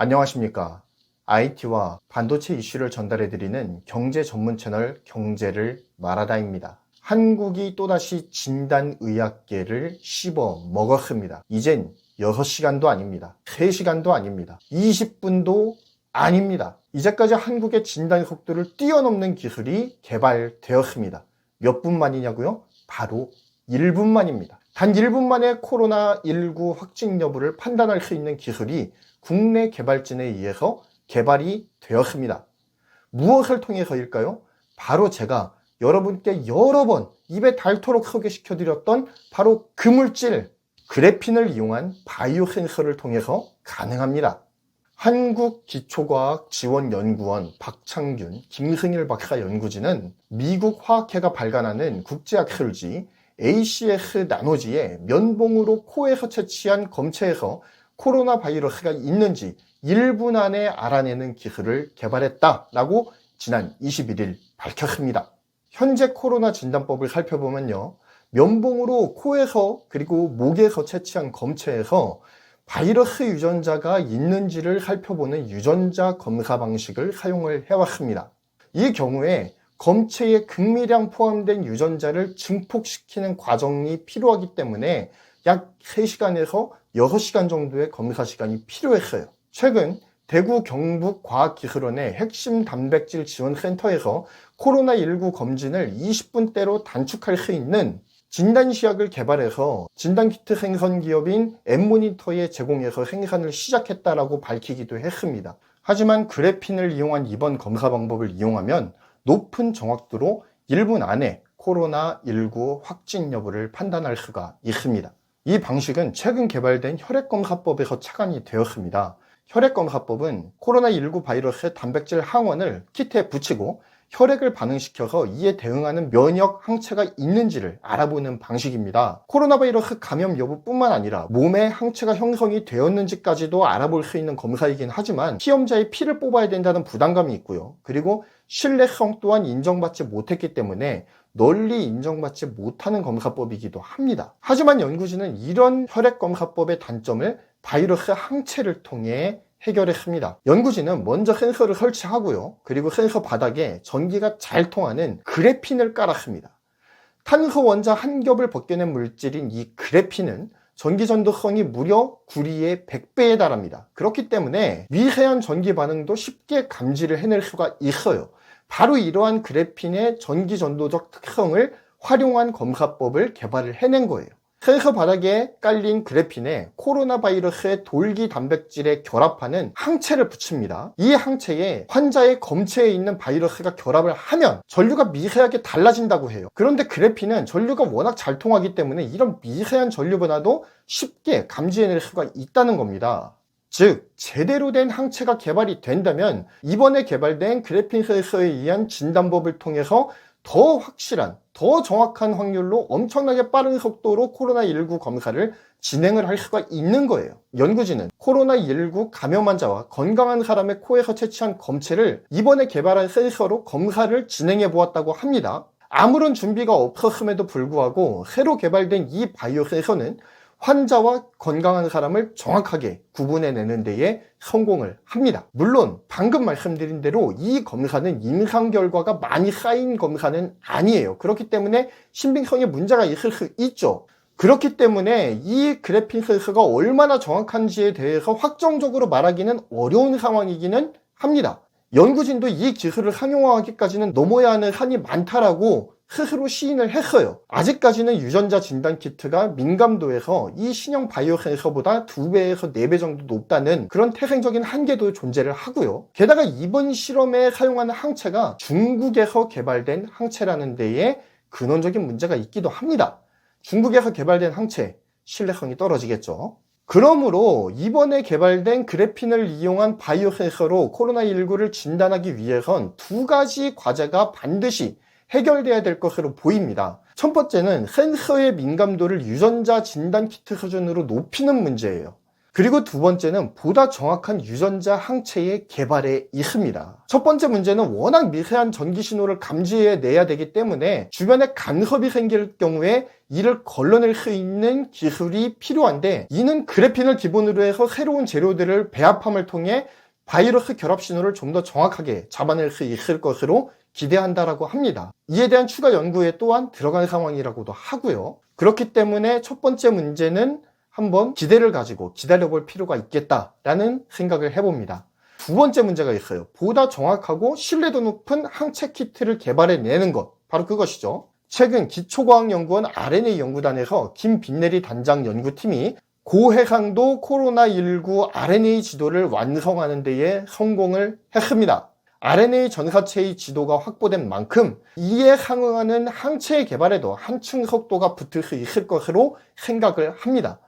안녕하십니까. IT와 반도체 이슈를 전달해드리는 경제 전문 채널 경제를 말하다입니다. 한국이 또다시 진단의학계를 씹어 먹었습니다. 이젠 6시간도 아닙니다. 3시간도 아닙니다. 20분도 아닙니다. 이제까지 한국의 진단 속도를 뛰어넘는 기술이 개발되었습니다. 몇 분 만이냐고요? 바로 1분 만입니다. 단 1분 만에 코로나19 확진 여부를 판단할 수 있는 기술이 국내 개발진에 의해서 개발이 되었습니다. 무엇을 통해서일까요? 바로 제가 여러분께 여러 번 입에 닳도록 소개시켜 드렸던 바로 그 물질, 그래핀을 이용한 바이오 센서를 통해서 가능합니다. 한국기초과학지원연구원 박창균, 김승일 박사 연구진은 미국 화학회가 발간하는 국제학술지 ACS 나노지에 면봉으로 코에서 채취한 검체에서 코로나 바이러스가 있는지 1분 안에 알아내는 기술을 개발했다라고 지난 21일 밝혔습니다. 현재 코로나 진단법을 살펴보면요. 면봉으로 코에서 그리고 목에서 채취한 검체에서 바이러스 유전자가 있는지를 살펴보는 유전자 검사 방식을 사용을 해왔습니다. 이 경우에 검체에 극미량 포함된 유전자를 증폭시키는 과정이 필요하기 때문에 약 3시간에서 6시간 정도의 검사 시간이 필요했어요. 최근 대구 경북과학기술원의 핵심 단백질 지원 센터에서 코로나19 검진을 20분대로 단축할 수 있는 진단시약을 개발해서 진단키트 생산 기업인 엠모니터에 제공해서 생산을 시작했다라고 밝히기도 했습니다. 하지만 그래핀을 이용한 이번 검사 방법을 이용하면 높은 정확도로 1분 안에 코로나19 확진 여부를 판단할 수가 있습니다. 이 방식은 최근 개발된 혈액검사법에서 착안이 되었습니다. 혈액검사법은 코로나19 바이러스의 단백질 항원을 키트에 붙이고 혈액을 반응시켜서 이에 대응하는 면역 항체가 있는지를 알아보는 방식입니다. 코로나 바이러스 감염 여부뿐만 아니라 몸에 항체가 형성이 되었는지까지도 알아볼 수 있는 검사이긴 하지만 시험자의 피를 뽑아야 된다는 부담감이 있고요. 그리고 신뢰성 또한 인정받지 못했기 때문에 널리 인정받지 못하는 검사법이기도 합니다. 하지만 연구진은 이런 혈액검사법의 단점을 바이러스 항체를 통해 해결했습니다. 연구진은 먼저 센서를 설치하고요. 그리고 센서 바닥에 전기가 잘 통하는 그래핀을 깔았습니다. 탄소 원자 한 겹을 벗겨낸 물질인 이 그래핀은 전기 전도성이 무려 구리의 100배에 달합니다. 그렇기 때문에 미세한 전기 반응도 쉽게 감지를 해낼 수가 있어요. 바로 이러한 그래핀의 전기 전도적 특성을 활용한 검사법을 개발을 해낸 거예요. 센서 바닥에 깔린 그래핀에 코로나 바이러스의 돌기 단백질에 결합하는 항체를 붙입니다. 이 항체에 환자의 검체에 있는 바이러스가 결합을 하면 전류가 미세하게 달라진다고 해요. 그런데 그래핀은 전류가 워낙 잘 통하기 때문에 이런 미세한 전류 변화도 쉽게 감지해낼 수가 있다는 겁니다. 즉, 제대로 된 항체가 개발이 된다면 이번에 개발된 그래핀 센서에 의한 진단법을 통해서 더 확실한, 더 정확한 확률로 엄청나게 빠른 속도로 코로나19 검사를 진행을 할 수가 있는 거예요. 연구진은 코로나19 감염 환자와 건강한 사람의 코에서 채취한 검체를 이번에 개발한 센서로 검사를 진행해 보았다고 합니다. 아무런 준비가 없었음에도 불구하고 새로 개발된 이 바이오 센서는 환자와 건강한 사람을 정확하게 구분해내는 데에 성공을 합니다. 물론 방금 말씀드린 대로 이 검사는 임상 결과가 많이 쌓인 검사는 아니에요. 그렇기 때문에 신빙성에 문제가 있을 수 있죠. 그렇기 때문에 이 그래핀 센서가 얼마나 정확한지에 대해서 확정적으로 말하기는 어려운 상황이기는 합니다. 연구진도 이 기술을 상용화하기까지는 넘어야 하는 산이 많다라고 스스로 시인을 했어요. 아직까지는 유전자 진단 키트가 민감도에서 이 신형 바이오 센서보다 2배에서 4배 정도 높다는 그런 태생적인 한계도 존재를 하고요. 게다가 이번 실험에 사용하는 항체가 중국에서 개발된 항체라는 데에 근원적인 문제가 있기도 합니다. 중국에서 개발된 항체, 신뢰성이 떨어지겠죠. 그러므로 이번에 개발된 그래핀을 이용한 바이오 센서로 코로나19를 진단하기 위해선 두 가지 과제가 반드시 해결돼야 될 것으로 보입니다. 첫 번째는 센서의 민감도를 유전자 진단 키트 수준으로 높이는 문제예요. 그리고 두 번째는 보다 정확한 유전자 항체의 개발에 있습니다. 첫 번째 문제는 워낙 미세한 전기 신호를 감지해내야 되기 때문에 주변에 간섭이 생길 경우에 이를 걸러낼 수 있는 기술이 필요한데 이는 그래핀을 기본으로 해서 새로운 재료들을 배합함을 통해 바이러스 결합 신호를 좀 더 정확하게 잡아낼 수 있을 것으로 기대한다라고 합니다. 이에 대한 추가 연구에 또한 들어간 상황이라고도 하고요. 그렇기 때문에 첫 번째 문제는 한번 기대를 가지고 기다려볼 필요가 있겠다라는 생각을 해봅니다. 두 번째 문제가 있어요. 보다 정확하고 신뢰도 높은 항체 키트를 개발해내는 것. 바로 그것이죠. 최근 기초과학연구원 RNA 연구단에서 김빈내리 단장 연구팀이 고해상도 코로나19 RNA 지도를 완성하는 데에 성공을 했습니다. RNA 전사체의 지도가 확보된 만큼 이에 상응하는 항체의 개발에도 한층 속도가 붙을 수 있을 것으로 생각을 합니다.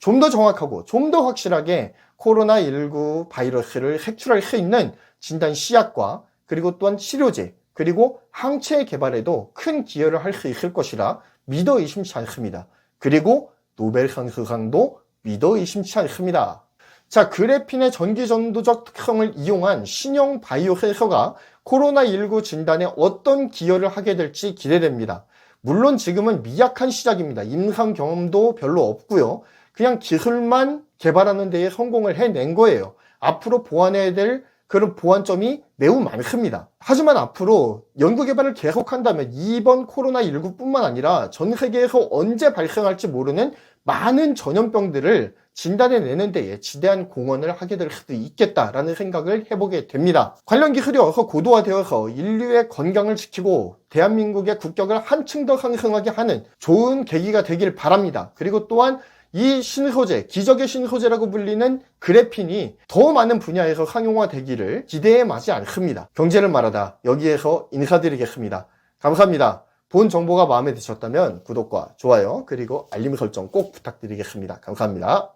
좀 더 정확하고 좀 더 확실하게 코로나19 바이러스를 색출할 수 있는 진단 시약과 그리고 또한 치료제 그리고 항체 개발에도 큰 기여를 할 수 있을 것이라 믿어 의심치 않습니다. 그리고 노벨상 수상도 믿어 의심치 않습니다. 자, 그래핀의 전기전도적 특성을 이용한 신형 바이오 센서가 코로나19 진단에 어떤 기여를 하게 될지 기대됩니다. 물론 지금은 미약한 시작입니다. 임상 경험도 별로 없고요. 그냥 기술만 개발하는 데에 성공을 해낸 거예요. 앞으로 보완해야 될 그런 보완점이 매우 많습니다. 하지만 앞으로 연구개발을 계속한다면 이번 코로나19뿐만 아니라 전 세계에서 언제 발생할지 모르는 많은 전염병들을 진단해내는 데에 지대한 공헌을 하게 될 수도 있겠다라는 생각을 해보게 됩니다. 관련 기술이 어서 고도화되어서 인류의 건강을 지키고 대한민국의 국격을 한층 더 상승하게 하는 좋은 계기가 되길 바랍니다. 그리고 또한 이 신소재, 기적의 신소재라고 불리는 그래핀이 더 많은 분야에서 상용화되기를 기대해 마지 않습니다. 경제를 말하다 여기에서 인사드리겠습니다. 감사합니다. 본 정보가 마음에 드셨다면 구독과 좋아요 그리고 알림 설정 꼭 부탁드리겠습니다. 감사합니다.